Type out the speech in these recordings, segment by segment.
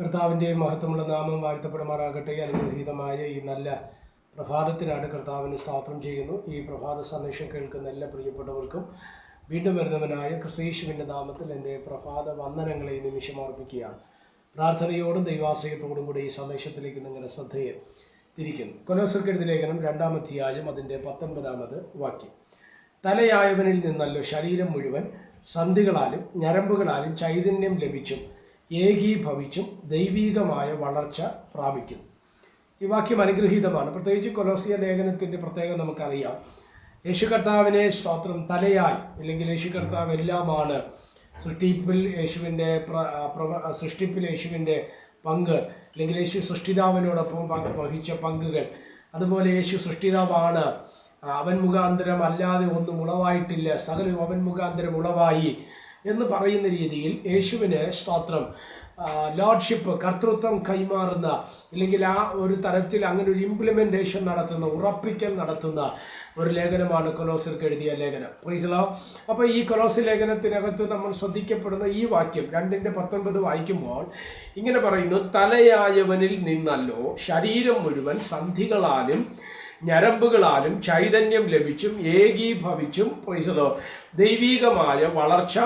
കർത്താവിന്റെ മഹത്വമുള്ള നാമം വാഴ്ത്തപ്പെടുമാറാകട്ടെ. അനുഗ്രഹീതമായ ഈ നല്ല പ്രഭാതത്തിനാണ് കർത്താവിന് സ്തോത്രം ചെയ്യുന്നു. ഈ പ്രഭാത സന്ദേശം കേൾക്കുന്ന എല്ലാ പ്രിയപ്പെട്ടവർക്കും വീണ്ടും വരുന്നവനായ ക്രിസ്തീശുവിന്റെ നാമത്തിൽ എന്റെ പ്രഭാത വന്ദനങ്ങളെ നിമിഷം അർപ്പിക്കുകയാണ്. പ്രാർത്ഥനയോടും ദൈവാശ്രയത്തോടും കൂടി ഈ സന്ദേശത്തിലേക്ക് നിങ്ങളുടെ ശ്രദ്ധയെ തിരിക്കുന്നു കൊലോസർക്കെഴുതി ലേഖനം രണ്ടാം അധ്യായം അതിന്റെ പത്തൊൻപതാമത് വാക്യം. തലയായവനിൽ നിന്നല്ലോ ശരീരം മുഴുവൻ സന്ധികളാലും ഞരമ്പുകളാലും ചൈതന്യം ലഭിച്ചും ഏകീഭവിച്ചും ദൈവീകമായ വളർച്ച പ്രാപിക്കും. ഈ വാക്യം അനുഗ്രഹീതമാണ്. പ്രത്യേകിച്ച് കൊലോസിയ ലേഖനത്തിന്റെ പ്രത്യേകം നമുക്കറിയാം. യേശു കർത്താവിനെ സ്തോത്രം തലയായി അല്ലെങ്കിൽ യേശു കർത്താവ് എല്ലാമാണ്. സൃഷ്ടിപ്പിൽ യേശുവിന്റെ സൃഷ്ടിപ്പിൽ യേശുവിന്റെ പങ്ക് അല്ലെങ്കിൽ യേശു സൃഷ്ടിതാവിനോടൊപ്പം വഹിച്ച പങ്കുകൾ. അതുപോലെ യേശു സൃഷ്ടിതാവാണ്. അവൻ മുഖാന്തരം അല്ലാതെ ഒന്നും ഉളവായിട്ടില്ല. സകലവും അവൻ മുഖാന്തരം ഉളവായി. എന്ന് പറയുന്ന രീതിയിൽ യേശുവിന് സ്തോത്രം. ലോഡ്ഷിപ്പ് കർത്തൃത്വം കൈമാറുന്ന അല്ലെങ്കിൽ ആ ഒരു തരത്തിൽ അങ്ങനെ ഒരു ഇംപ്ലിമെന്റേഷൻ നടത്തുന്ന ഉറപ്പിക്കൽ നടത്തുന്ന ഒരു ലേഖനമാണ് കൊലോസിർക്ക് എഴുതിയ ലേഖനം. പ്രീസലോ അപ്പോൾ ഈ കൊലോസ് ലേഖനത്തിനകത്ത് നമ്മൾ ശ്രദ്ധിക്കപ്പെടുന്ന ഈ വാക്യം രണ്ടിന്റെ പത്തൊൻപത് വായിക്കുമ്പോൾ ഇങ്ങനെ പറയുന്നു തലയായവനിൽ നിന്നല്ലോ ശരീരം മുഴുവൻ സന്ധികളാലും ഞരമ്പുകളാലും ചൈതന്യം ലഭിച്ചും ഏകീഭവിച്ചും പ്രീസലോ ദൈവീകമായ വളർച്ച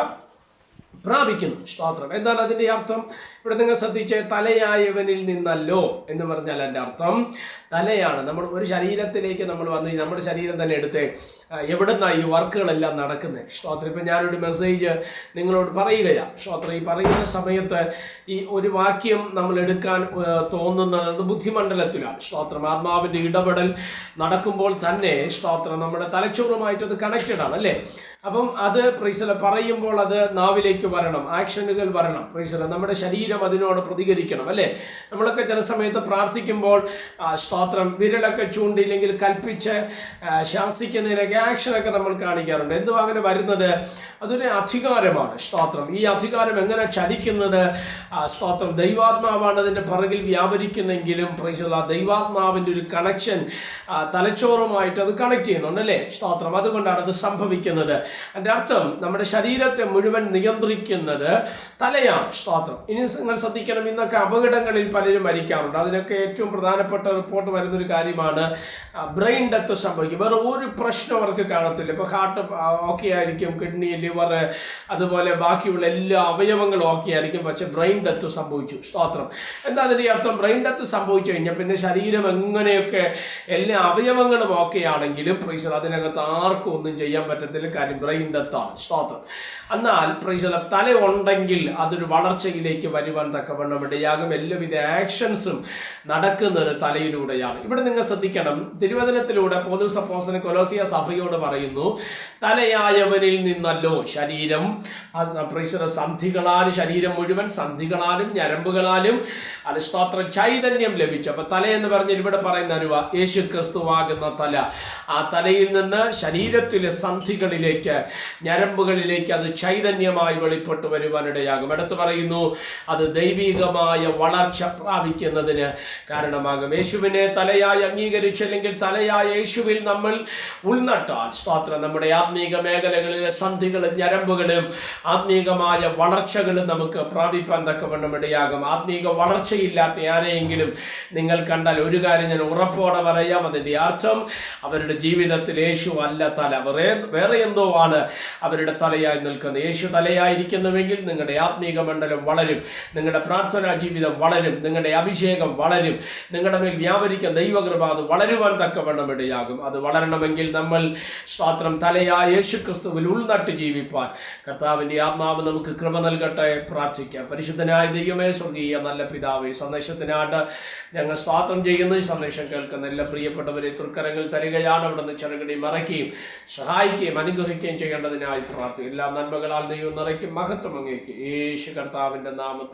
പ്രാപിക്കുന്നു സ്തോത്രം എന്താണ് അതിന്റെ അർത്ഥം ഇവിടെ നിങ്ങൾ ശ്രദ്ധിച്ച് തലയായവനിൽ നിന്നല്ലോ എന്ന് പറഞ്ഞാൽ എന്റെ അർത്ഥം തലയാണ്. നമ്മൾ ഒരു ശരീരത്തിലേക്ക് നമ്മൾ വന്ന് നമ്മുടെ ശരീരം തന്നെ എടുത്ത് എവിടെ നിന്നാണ് ഈ വർക്കുകളെല്ലാം നടക്കുന്നത് ശ്രോത്ര ഇപ്പം ഞാനൊരു മെസ്സേജ് നിങ്ങളോട് പറയുകയാണ് ശ്രോത്ര ഈ പറയുന്ന സമയത്ത് ഈ ഒരു വാക്യം നമ്മൾ എടുക്കാൻ തോന്നുന്നത് ബുദ്ധിമണ്ഡലത്തിലാണ്. ശ്രോത്രം ആത്മാവിന്റെ ഇടപെടൽ നടക്കുമ്പോൾ തന്നെ ശ്രോത്രം നമ്മുടെ തലച്ചോറുമായിട്ട് അത് കണക്റ്റഡ് ആണ് അല്ലേ? അപ്പം അത് പ്രീസല പറയുമ്പോൾ അത് നാവിലേക്ക് വരണം ആക്ഷനുകൾ വരണം. പ്രീസല നമ്മുടെ ശരീരം അതിനോട് പ്രതികരിക്കണം അല്ലേ? നമ്മളൊക്കെ ചില സമയത്ത് പ്രാർത്ഥിക്കുമ്പോൾ സ്തോത്രം വിരലൊക്കെ ചൂണ്ടിയില്ലെങ്കിൽ കൽപ്പിച്ച് ശാസിക്കുന്നതിനൊക്കെ ആക്ഷനൊക്കെ നമ്മൾ കാണിക്കാറുണ്ട്. എന്തുവാ അങ്ങനെ വരുന്നത്? അതൊരു അധികാരമാണ് സ്തോത്രം. ഈ അധികാരം എങ്ങനെ ചലിക്കുന്നത്? സ്തോത്രം. ദൈവാത്മാവാണ് അതിന്റെ പിറകിൽ വ്യാപരിക്കുന്നെങ്കിലും പ്രീസല ദൈവാത്മാവിന്റെ ഒരു കണക്ഷൻ തലച്ചോറുമായിട്ട് അത് കണക്ട് ചെയ്യുന്നുണ്ട് അല്ലേ? സ്തോത്രം. അതുകൊണ്ടാണ് അത് സംഭവിക്കുന്നത്. അതിന്റെ അർത്ഥം നമ്മുടെ ശരീരത്തെ മുഴുവൻ നിയന്ത്രിക്കുന്നത് തലയാണ് സ്തോത്രം. ഇനി നിങ്ങൾ ശ്രദ്ധിക്കണം ഇന്നൊക്കെ അപകടങ്ങളിൽ പലരും മരിക്കാറുണ്ട്. അതിനൊക്കെ ഏറ്റവും പ്രധാനപ്പെട്ട റിപ്പോർട്ട് വരുന്നൊരു കാര്യമാണ് ബ്രെയിൻ ഡെത്ത് സംഭവിക്കും. വേറെ ഒരു പ്രശ്നം അവർക്ക് കാണത്തില്ല. ഇപ്പോൾ ഹാർട്ട് ഓക്കെ ആയിരിക്കും കിഡ്നി ലിവർ അതുപോലെ ബാക്കിയുള്ള എല്ലാ അവയവങ്ങളും ഓക്കെ ആയിരിക്കും. പക്ഷേ ബ്രെയിൻ ഡെത്ത് സംഭവിച്ചു. സ്തോത്രം. എന്താ അതിന്റെ അർത്ഥം? ബ്രെയിൻ ഡെത്ത് സംഭവിച്ചു കഴിഞ്ഞാൽ പിന്നെ ശരീരം എങ്ങനെയൊക്കെ എല്ലാ അവയവങ്ങളും ഓക്കെ ആണെങ്കിലും പ്രീസർ അതിനകത്ത് ആർക്കും ഒന്നും ചെയ്യാൻ പറ്റത്തില്ല. കാര്യം ബ്രെയിൻ ഡെത്താണ് സ്തോത്രം. എന്നാൽ പ്രീസർ തല ഉണ്ടെങ്കിൽ അതൊരു വളർച്ചയിലേക്ക് വരുവാൻ തക്കവണ്ണം ഇടയാകും. എല്ലാവിധ ആക്ഷൻസും നടക്കുന്നത് തലയിലൂടെയാണ്. ഇവിടെ നിങ്ങൾ ശ്രദ്ധിക്കണം. തിരുവചനത്തിലൂടെ പോലീസ് അപ്പോസന് കൊലോസിയ സഭയോട് പറയുന്നു തലയായവനിൽ നിന്നല്ലോ ശരീരം. പ്രീസർ സന്ധികളാൽ ശരീരം മുഴുവൻ സന്ധികളാലും ഞരമ്പുകളാലും അത് ചൈതന്യം ലഭിച്ചു. അപ്പൊ തല എന്ന് പറഞ്ഞ് ഇവിടെ പറയുന്ന അനുവ യേശു ക്രിസ്തുവാകുന്ന തല. ആ തലയിൽ നിന്ന് ശരീരത്തിലെ സന്ധികളിലേക്ക് ഞരമ്പുകളിലേക്ക് അത് ചൈതന്യമായി വെളിപ്പെട്ടു വരുവാനിടയാകും. എടുത്തു പറയുന്നു അത് ദൈവികമായ വളർച്ച പ്രാപിക്കുന്നതിന് കാരണമാകും. യേശുവിനെ തലയായി അംഗീകരിച്ചില്ലെങ്കിൽ തലയായ യേശുവിൽ നമ്മൾ ഉൾനട്ടാൽ സ്വാത്രം നമ്മുടെ ആത്മീക മേഖലകളിലെ സന്ധികളും ഞരമ്പുകളും ആത്മീകമായ വളർച്ചകളും നമുക്ക് പ്രാപിപ്പാൻ തക്കവണ്ണം ഇടയാകും. ആത്മീക വളർച്ചയില്ലാത്ത ആരെയെങ്കിലും നിങ്ങൾ കണ്ടാൽ ഒരു കാര്യം ഞാൻ ഉറപ്പോടെ പറയാം. അതിന്റെ അർത്ഥം അവരുടെ ജീവിതത്തിൽ യേശു അല്ല തല. വേറെ വേറെ എന്തോ ആണ് അവരുടെ തലയായി നിൽക്കുന്നത്. യേശു തലയായിരിക്കുന്നുവെങ്കിൽ നിങ്ങളുടെ ആത്മീക മണ്ഡലം വളരും. നിങ്ങളുടെ പ്രാർത്ഥനാ ജീവിതം വളരും നിങ്ങളുടെ അഭിഷേകം വളരും നിങ്ങളുടെ മേൽ വ്യാപരിക്കുന്ന ദൈവകൃപ അത് വളരുവാൻ തക്കവണ്ണം ഇടയാകും. അത് വളരണമെങ്കിൽ നമ്മൾ സ്വാത്രം തലയായ യേശു ക്രിസ്തുവിൽ ഉൾനട്ട് ജീവിപ്പാൻ. കർത്താവിന്റെ ആത്മാവ് നമുക്ക് കൃപ നൽകട്ടെ പ്രാർത്ഥിക്കാം. പരിശുദ്ധനായ ദൈവമേ സ്വർഗീയ നല്ല പിതാവേ സന്ദേശത്തിനായിട്ട് ഞങ്ങൾ സ്വാത്രം ചെയ്യുന്ന ഈ സന്ദേശം കേൾക്കുന്ന എല്ലാ പ്രിയപ്പെട്ടവരെ തൃക്കരങ്ങൾ തരികയാണ് അവിടുന്ന് ചെറുകടി മറയ്ക്കുകയും സഹായിക്കുകയും അനുഗ്രഹിക്കുകയും ചെയ്യേണ്ടതിനായി പ്രാർത്ഥിക്കും. എല്ലാ നന്മകളാൽ ദൈവം നിറയ്ക്കും മഹത്വം അങ്ങേക്ക്. യേശു കർത്താവിന്റെ നാമത്തിൽ